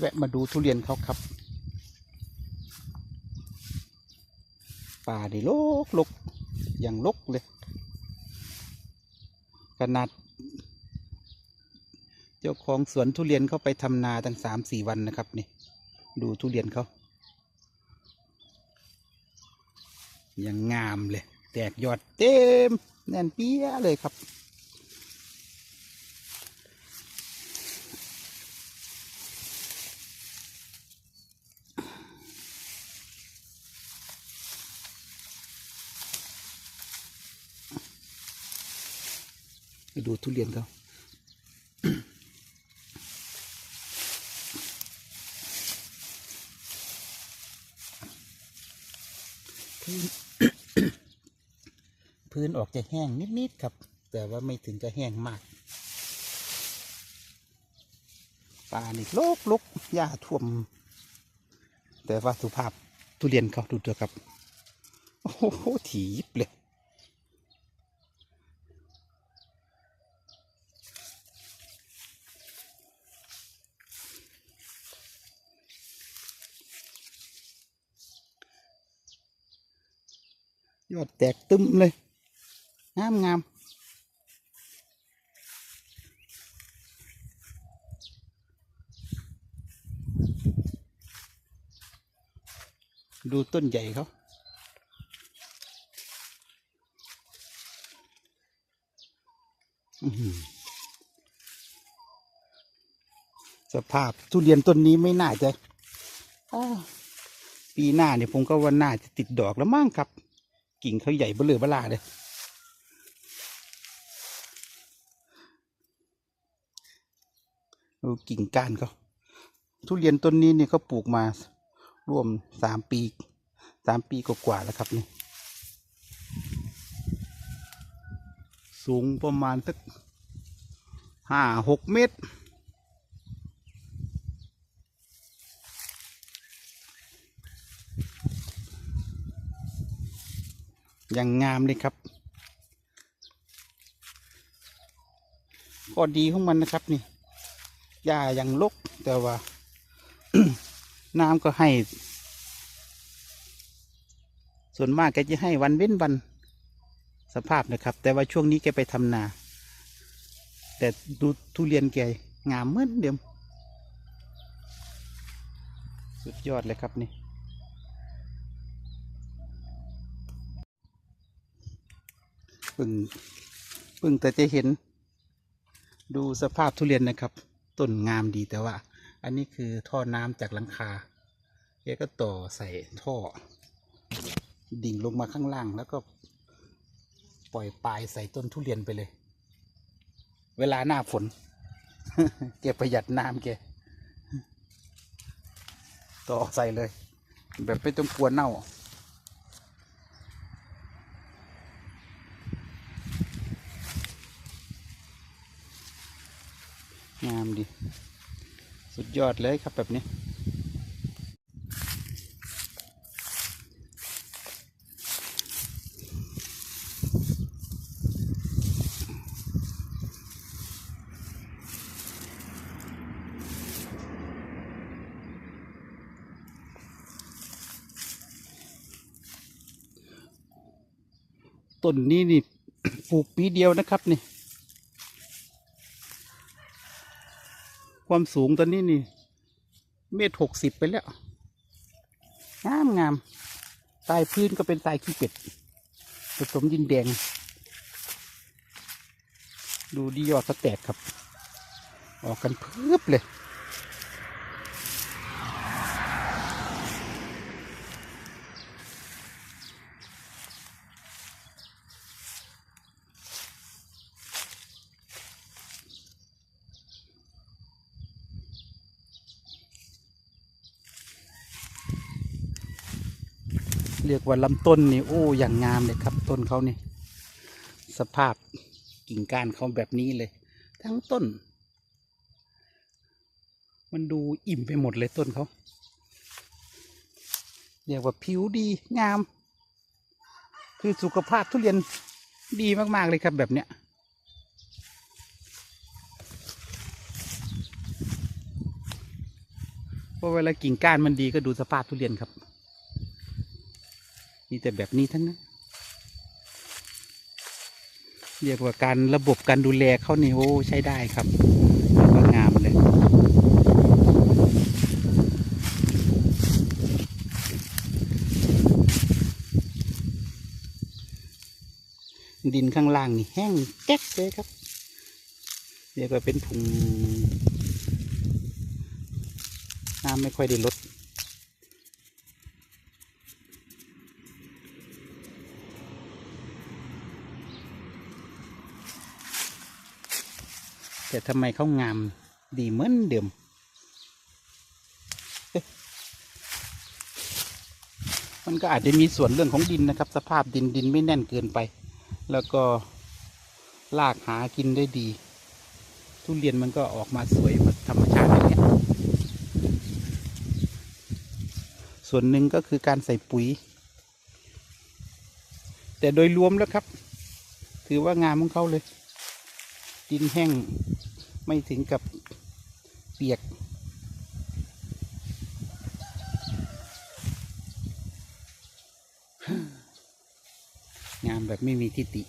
แวะมาดูทุเรียนเขาครับ ป่านี่ลกลกอย่างลกเลย ขนาด เจ้าของสวนทุเรียนเขาไปทำนาตั้งสามสี่วันนะครับนี่ ดูทุเรียนเขายังงามเลย แตกยอดเต็ม แน่นเปี้ยเลยครับ ไปดูทุเรียนเขาพื้นพื้นออกจะแห้งนิด ๆ ครับ แต่ว่าไม่ถึงจะแห้งมากป่านี่โลกลกหญ้าท่วม แต่ว่าสุภาพทุเรียนเขาดูตัวครับ โอ้โหถีบเลย ยอดแตกตึมเลย งามงามดูต้นใหญ่เขาสภาพทุเรียนต้นนี้ไม่น่าจะปีหน้าเนี่ยผมก็ว่าน่าจะติดดอกแล้วมั้งครับ กิ่งเขาใหญ่เบลือเบลาเลยดูกิ่งก้านเขาทุเรียนต้นนี้เนี่ยเขาปลูกมาร่วมสามปีสามปีกว่าๆแล้วครับนี่สูงประมาณสักห้าหกเมตร อย่างงามเลยครับข้อดีของมันนะครับนี่หญ้ายังลกแต่ว่า น้ำก็ให้ ส่วนมากแกจะให้วันเว้นวัน สภาพนะครับ แต่ว่าช่วงนี้แกไปทำนา แต่ดูทุเรียนแกงามเหมือนเดิมสุดยอดเลยครับนี่ พิ่งเพิ่งแต่จะเห็น ดูสภาพทุเรียนนะครับต้นงามดีแต่ว่า อันนี้คือท่อน้ำจากหลังคาแกก็ต่อใส่ท่อ ดิ่งลงมาข้างล่างแล้วก็ปล่อยปลายใส่ต้นทุเรียนไปเลย เวลาหน้าฝนแกประหยัดน้ำแกต่อใส่เลย แบบไม่ต้องกลัวเน่า งามดี สุดยอดเลยครับแบบนี้ ต้นนี้นี่ปลูกปีเดียวนะครับนี่ ความสูงตอนนี้นี่ เมตรหกสิบไปแล้ว งามงามใต้พื้นก็เป็นตายขี้เป็ดผสมยินแดง ดูดียอดสแตกครับ ออกกันเพืบเลย เรียกว่าลำต้นนี่โอ้อย่างงามเลยครับ ต้นเขานี่ สภาพกิ่งก้านเขาแบบนี้เลย ทั้งต้น มันดูอิ่มไปหมดเลยต้นเขาเรียกว่าผิวดีงาม คือสุขภาพทุเรียนดีมาก ๆ เลยครับแบบเนี้ยพราะเวลากิ่งก้านมันดีก็ดูสภาพทุเรียนครับ มีแต่แบบนี้ทั้งนั้นเรียกว่าการระบบการดูแลเขานี่โอ้ใช้ได้ครับก็งามเลยดินข้างล่างนี่แห้งแก๊กเลยครับเรียกว่าเป็นผุงน้ำไม่ค่อยได้ลด แต่ทำไมเขางามดีเหมือนเดิมมันก็อาจจะมีส่วนเรื่องของดินนะครับ สภาพดินดินไม่แน่นเกินไป แล้วก็ลากหากินได้ดี ทุเรียนมันก็ออกมาสวยธรรมชาติอย่างเงี้ยส่วนหนึ่งก็คือการใส่ปุ๋ย แต่โดยรวมแล้วครับ ถือว่างามของเขาเลย ดินแห้ง ไม่ถึงกับเปียก งามแบบไม่มีทิฏฐิ